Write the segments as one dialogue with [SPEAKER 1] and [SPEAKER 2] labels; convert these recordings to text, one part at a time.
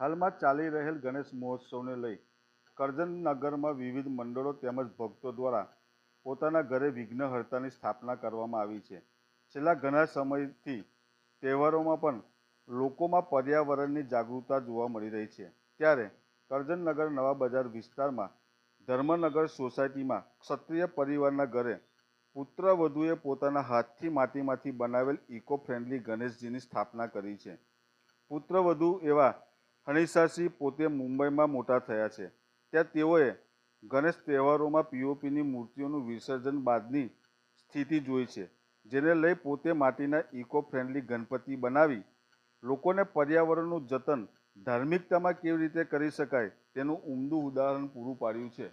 [SPEAKER 1] હાલમાં ચાલી રહેલ ગણેશ મહોત્સવને લઈ કરજનનગરમાં વિવિધ મંડળો તેમજ ભક્તો દ્વારા પોતાના ઘરે વિઘ્નહર્તાની સ્થાપના કરવામાં આવી છે. છેલ્લા ઘણા સમયથી તહેવારોમાં પણ લોકોમાં પર્યાવરણની જાગૃતતા જોવા મળી રહી છે. ત્યારે કરજનનગર નવા બજાર વિસ્તારમાં ધર્મનગર સોસાયટીમાં ક્ષત્રિય પરિવારના ઘરે પુત્ર વધુએ પોતાના હાથથી માટીમાંથી બનાવેલ ઇકો ફ્રેન્ડલી ગણેશજીની સ્થાપના કરી છે. પુત્રવધુ એવા હણીસાસિંહ પોતે મુંબઈમાં મોટા થયા છે. ત્યાં તેઓએ ગણેશ તહેવારોમાં પીઓપીની મૂર્તિઓનું વિસર્જન બાદની સ્થિતિ જોઈ છે, જેને લઈ પોતે માટીના ઇકો ફ્રેન્ડલી ગણપતિ બનાવી, લોકોને પર્યાવરણનું જતન ધાર્મિકતામાં કેવી રીતે કરી શકાય તેનું ઉમદું ઉદાહરણ પૂરું પાડ્યું છે.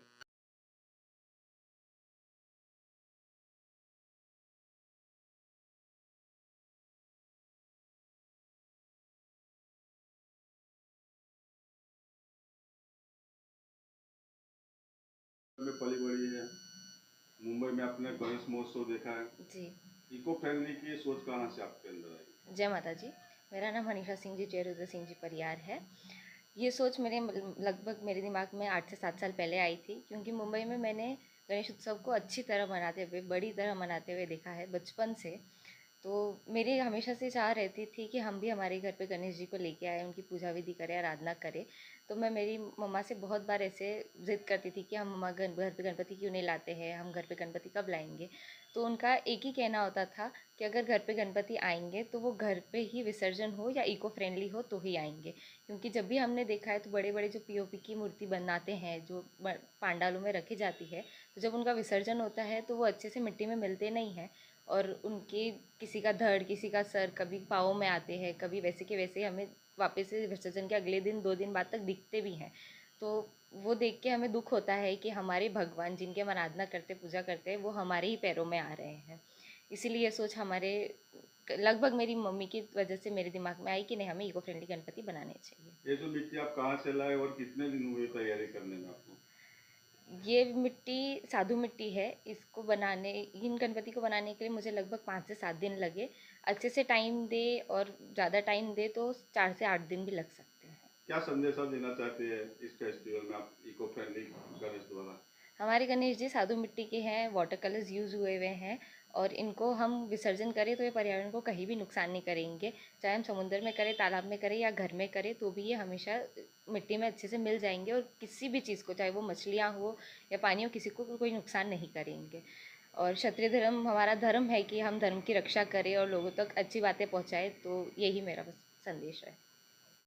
[SPEAKER 1] में पली बड़ी है। मुंबई में आपने गणेश महोत्सव देखा है।
[SPEAKER 2] जी।
[SPEAKER 1] इको फ्रेंडली की सोच कहाँ से आपके अंदर आई?
[SPEAKER 2] जय माता जी मेरा नाम हनीशा सिंह जी जयरुद्र सिंह जी परियार है। ये सोच मेरे लगभग मेरे दिमाग में आठ से सात साल पहले आई थी क्योंकि मुंबई में मैंने गणेश उत्सव को अच्छी तरह मनाते हुए बड़ी तरह मनाते हुए देखा है बचपन से। तो मेरी हमेशा से चाह रहती थी कि हम भी हमारे घर पे गणेश जी को लेके आए, उनकी पूजा विधि करें, आराधना करें। तो मैं मेरी मम्मा से बहुत बार ऐसे ज़िद करती थी कि हम मम्मा घर पे गणपति क्यों नहीं लाते हैं, हम घर पे गणपति कब लाएँगे? तो उनका एक ही कहना होता था कि अगर घर पे गणपति आएँगे तो वो घर पे ही विसर्जन हो या इको फ्रेंडली हो तो ही आएँगे। क्योंकि जब भी हमने देखा है तो बड़े बड़े जो पीओपी की मूर्ति बनाते हैं, जो पांडालों में रखी जाती है तो जब उनका विसर्जन होता है तो वो अच्छे से मिट्टी में मिलते नहीं हैं। और उनके किसी का धड़, किसी का सर कभी पाँव में आते हैं, कभी वैसे के वैसे हमें वापस से विसर्जन के अगले दिन, दो दिन बाद तक दिखते भी हैं। तो वो देख के हमें दुख होता है कि हमारे भगवान जिनके हम आराधना करते, पूजा करते हैं, वो हमारे ही पैरों में आ रहे हैं। इसीलिए सोच हमारे, लगभग मेरी मम्मी की वजह से मेरे दिमाग में आई कि नहीं, हमें इको फ्रेंडली गणपति बनाने चाहिए।
[SPEAKER 1] ये जो मिट्टी आप कहाँ से लाए और कितने दिन हुए तैयारी करने में आपको?
[SPEAKER 2] ये मिट्टी, साधु मिट्टी है, इसको बनाने इन गणपति को बनाने के लिए मुझे लगभग पाँच से सात दिन लगे। अच्छे से टाइम दे और ज़्यादा टाइम दे तो चार से आठ दिन भी लग सकते हैं।
[SPEAKER 1] क्या संदेश देना चाहते हैं इस फेस्टिवल में आप इको फ्रेंडली गणेश द्वारा?
[SPEAKER 2] हमारे गणेश जी साधु मिट्टी के हैं वाटर कलर्स यूज़ हुए हुए हैं और इनको हम विसर्जन करें तो ये पर्यावरण को कहीं भी नुकसान नहीं करेंगे। चाहे हम समुद्र में करें, तालाब में करें या घर में करें तो भी ये हमेशा मिट्टी में अच्छे से मिल जाएँगे और किसी भी चीज़ को, चाहे वो मछलियाँ हो या पानी हो, किसी को कोई नुकसान नहीं करेंगे। और क्षत्रिय धर्म, हमारा धर्म है कि हम धर्म की रक्षा करें और लोगों तक अच्छी बातें पहुँचाएँ तो यही मेरा संदेश है।